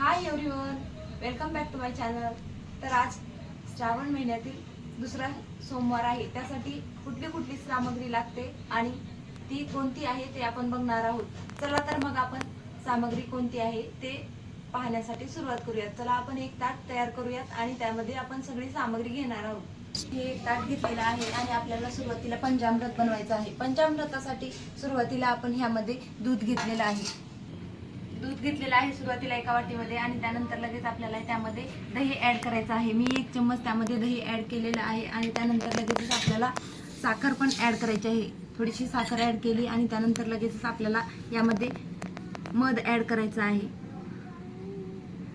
Hi everyone welcome back to my channel तर आज श्रावण महिन्यातील दुसरा सोमवार आहे. त्यासाठी कुठली कुठली सामग्री लागते आणि ती कोणती आहे ते आपण बघणार आहोत. चला तर मग आपण सामग्री कोणती आहे ते पाहण्यासाठी सुरुवात करूयात. चला आपण एक ताट तयार करूयात आणि त्यामध्ये आपण सगळी सामग्री घेणार आहोत. हे एक ताट घेतलेलं आहे आणि आपल्याला सुरुवातीला पंचामृत बनवायचं आहे. पंचामृतासाठी सुरुवातीला आपण ह्यामध्ये दूध घेतलेलं आहे. दूध घेतलेलं आहे सुरुवातीला एका वाटीमध्ये आणि त्यानंतर लगेच आपल्याला त्यामध्ये दही ॲड करायचं आहे. मी एक चम्मच त्यामध्ये दही ॲड केलेलं आहे आणि त्यानंतर लगेचच आपल्याला साखर पण ॲड करायची आहे. थोडीशी साखर ॲड केली आणि त्यानंतर लगेचच आपल्याला यामध्ये मध ॲड करायचं आहे.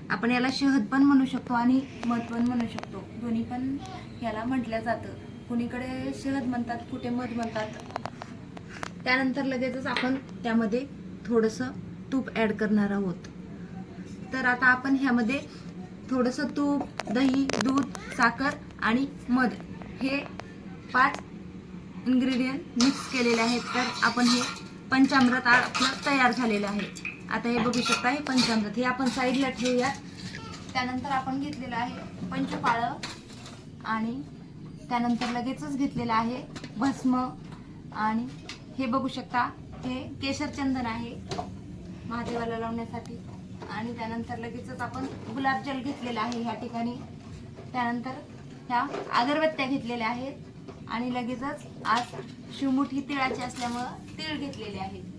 आपण याला शहद पण म्हणू शकतो आणि मध पण म्हणू शकतो. दोन्ही पण याला म्हटलं जातं. कुणीकडे शहद म्हणतात कुठे मध म्हणतात. त्यानंतर लगेचच आपण त्यामध्ये थोडंसं तूप ॲड करणार आहोत. तर आता आपण ह्यामध्ये थोडंसं तूप दही दूध साखर आणि मध हे पाच इन्ग्रेडियंट मिक्स केलेले आहेत. तर आपण हे पंचामृत आपलं तयार झालेलं आहे. आता हे बघू शकता हे पंचामृत. हे आपण साईडला ठेवूयात. त्यानंतर आपण घेतलेलं आहे पंचपाळं आणि त्यानंतर लगेचच घेतलेलं आहे भस्म. आणि हे बघू शकता हे केशर चंदन आहे. महादेवाला लावण्यासाठी. आणि त्यानंतर लगेचच आपण गुलाबजल घेतलेला आहे ह्या ठिकाणी. त्यानंतर ह्या अगरबत्त्या घेतलेल्या आहेत. आणि लगेचच आज शिवमुठी तिळाची असल्यामुळं तीळ घेतलेले आहेत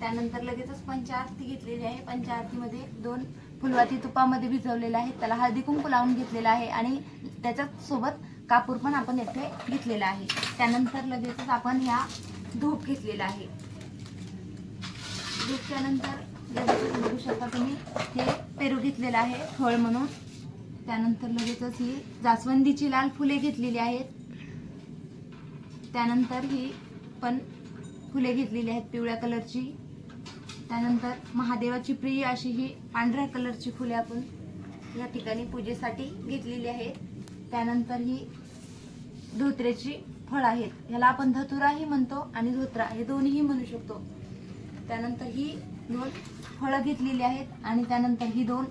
त्यानंतर लगेचच पंचारती घेतलेली आहे. पंचारतीमध्ये दोन फुलवाती तुपामध्ये भिजवलेले आहेत. त्याला हळदी कुंकू लावून घेतलेला आहे. आणि त्याच्याच सोबत कापूर पण आपण येथे घेतलेला आहे. त्यानंतर लगेचच आपण ह्या धूप घेतलेला आहे. धूपच्या नंतर बघू शकता तुम्ही. हे पेरू घेतलेलं आहे फळ म्हणून. त्यानंतर लगेचच ही जास्वंदीची लाल फुले घेतलेली आहेत. त्यानंतर ही पण फुले घेतलेली आहेत पिवळ्या कलरची. त्यानंतर महादेवाची प्रिय अशी ही पांढऱ्या कलरची फुले आपण या ठिकाणी पूजेसाठी घेतलेली आहेत. त्यानंतर ही धोत्र्याची फळ आहेत. ह्याला आपण धतुराही म्हणतो आणि धोत्रा हे दोन्हीही म्हणू शकतो. त्यानंतर ही दोन फळं घेतलेली आहेत आणि त्यानंतर ही दोन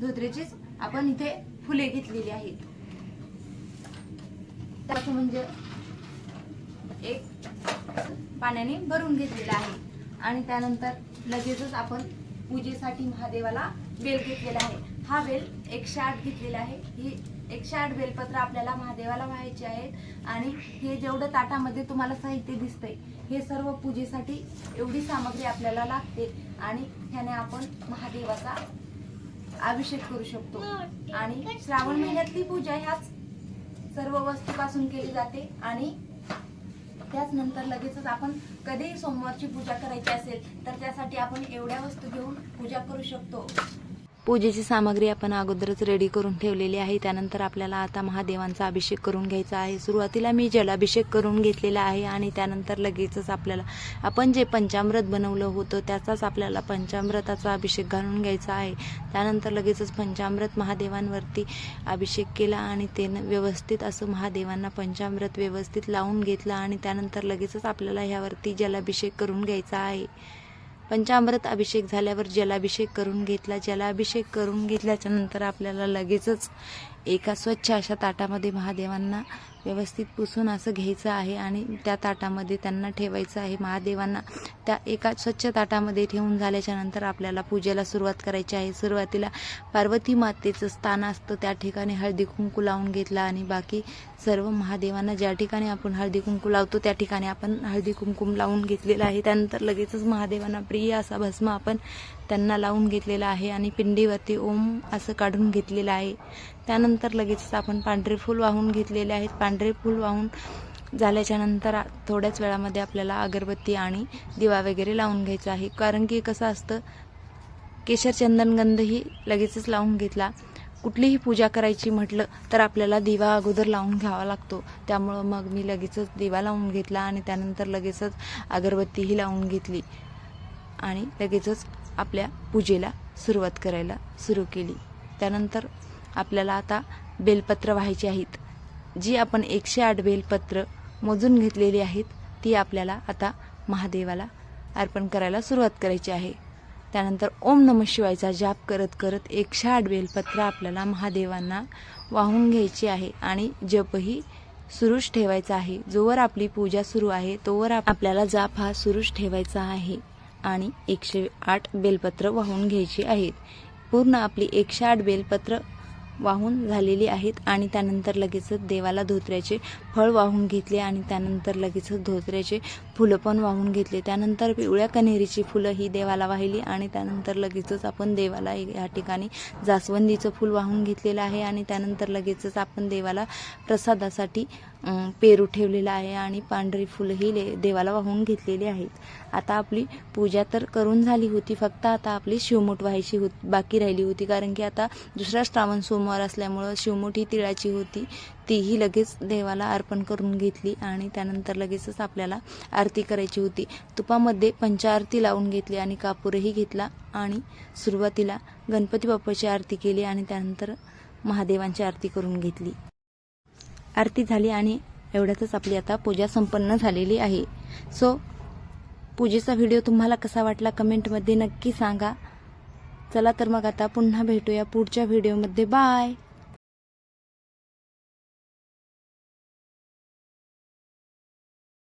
धोत्रेचीच आपण इथे फुले घेतलेली आहेत. त्याचं म्हणजे एक पाण्याने भरून घेतलेला आहे. आणि त्यानंतर लगेचच आपण पूजेसाठी महादेवाला बेल घेतलेला आहे. हा बेल एकशे आठ घेतलेला आहे. ही एकशे आठ बेलपत्र आपल्याला महादेवाला व्हायचे आहेत. आणि हे जेवढं ताटामध्ये तुम्हाला साहित्य दिसतंय हे सर्व पूजेसाठी एवढी सामग्री आपल्याला लागते आणि ह्याने आपण महादेवाचा अभिषेक करू शकतो. आणि श्रावण महिन्यातली पूजा ह्याच सर्व वस्तूपासून केली जाते. आणि त्याच नंतर लगेचच आपण कधीही सोमवारची पूजा करायची असेल तर त्यासाठी आपण एवढ्या वस्तू घेऊन पूजा करू शकतो. पूजेची सामग्री आपण अगोदरच रेडी करून ठेवलेली आहे. त्यानंतर आपल्याला आता महादेवांचा अभिषेक करून घ्यायचा आहे. सुरुवातीला मी जलाभिषेक करून घेतलेला आहे आणि त्यानंतर लगेचच आपल्याला आपण जे पंचामृत बनवलं होतं त्याचाच आपल्याला पंचामृताचा अभिषेक घालून घ्यायचा आहे. त्यानंतर लगेचच पंचामृत महादेवांवरती अभिषेक केला आणि ते व्यवस्थित असं महादेवांना पंचामृत व्यवस्थित लावून घेतलं आणि त्यानंतर लगेचच आपल्याला ह्यावरती जलाभिषेक करून घ्यायचा आहे. पंचामृत अभिषेक झाल्यावर जलाभिषेक करून घेतला. जलाभिषेक करून घेतल्याच्या नंतर आपल्याला लगेचच एका स्वच्छ अशा ताटामध्ये महादेवांना व्यवस्थित पुसून असं घ्यायचं आहे आणि त्या ताटामध्ये त्यांना ठेवायचं आहे. महादेवांना त्या एका स्वच्छ ताटामध्ये ठेवून झाल्याच्यानंतर आपल्याला पूजेला सुरुवात करायची आहे. सुरुवातीला पार्वती मातेचं स्थान असतं त्या ठिकाणी हळदी कुंकू लावून घेतला आणि बाकी सर्व महादेवांना ज्या ठिकाणी आपण हळदी कुंकू लावतो त्या ठिकाणी आपण हळदी कुंकुम लावून घेतलेलं आहे. त्यानंतर लगेचच महादेवांना प्रिय असा भस्म आपण त्यांना लावून घेतलेला आहे आणि पिंडीवरती ओम असं काढून घेतलेलं आहे. त्यानंतर लगेचच आपण पांढरे फूल वाहून घेतलेले आहेत. पांढरे फूल वाहून झाल्याच्यानंतर थोड्याच वेळामध्ये आपल्याला अगरबत्ती आणि दिवा वगैरे लावून घ्यायचा आहे. कारण की कसं असतं केशर चंदनगंधही लगेचच लावून घेतला. कुठलीही पूजा करायची म्हटलं तर आपल्याला दिवा अगोदर लावून घ्यावा लागतो. त्यामुळं मग मी लगेचच दिवा लावून घेतला आणि त्यानंतर लगेचच अगरबत्तीही लावून घेतली. आणि लगेचच आपल्या पूजेला सुरुवात करायला सुरू केली. त्यानंतर आपल्याला आता बेलपत्र व्हायची आहेत. जी आपण एकशे आठ बेलपत्र मोजून घेतलेली आहेत ती आपल्याला आता महादेवाला अर्पण करायला सुरुवात करायची आहे. त्यानंतर ओम नम शिवायचा जाप करत करत एकशे आठ बेलपत्र आपल्याला महादेवांना वाहून घ्यायची आहे आणि जपही सुरूच ठेवायचा आहे. जोवर आपली पूजा सुरू आहे तोवर आपल्याला जाप हा सुरूच ठेवायचा आहे आणि एकशे आठ बेलपत्र वाहून घ्यायची आहेत. पूर्ण आपली एकशे आठ बेलपत्र वाहून झालेली आहेत आणि त्यानंतर लगेचच देवाला धोत्र्याचे फळ वाहून घेतले आणि त्यानंतर लगेचच धोत्र्याचे फुलं पण वाहून घेतले. त्यानंतर पिवळ्या कन्हेरीची फुलं ही देवाला वाहिली आणि त्यानंतर लगेचच आपण देवाला या ठिकाणी जास्वंदीचं फूल वाहून घेतलेलं आहे आणि त्यानंतर लगेचच आपण देवाला प्रसादासाठी पेरू ठेवलेला आहे आणि पांढरी फुलंही ले देवाला वाहून घेतलेली आहेत. आता आपली पूजा तर करून झाली होती फक्त आता आपली शिवमूठ व्हायची होती बाकी राहिली होती कारण की आता दुसरा श्रावण सोमवार असल्यामुळं शिवमुठी तिळाची होती तीही लगेच देवाला अर्पण करून घेतली आणि त्यानंतर लगेचच आपल्याला आरती करायची होती. तुपामध्ये पंचाआरती लावून घेतली आणि कापूरही घेतला आणि सुरुवातीला गणपती बाप्पाची आरती केली आणि त्यानंतर महादेवांची आरती करून घेतली. आरती झाली आणि एवढ्यातच आपली आता पूजा संपन्न झालेली आहे. सो पूजेचा व्हिडिओ तुम्हाला कसा वाटला कमेंटमध्ये नक्की सांगा. चला तर मग आता पुन्हा भेटूया पुढच्या व्हिडिओमध्ये बाय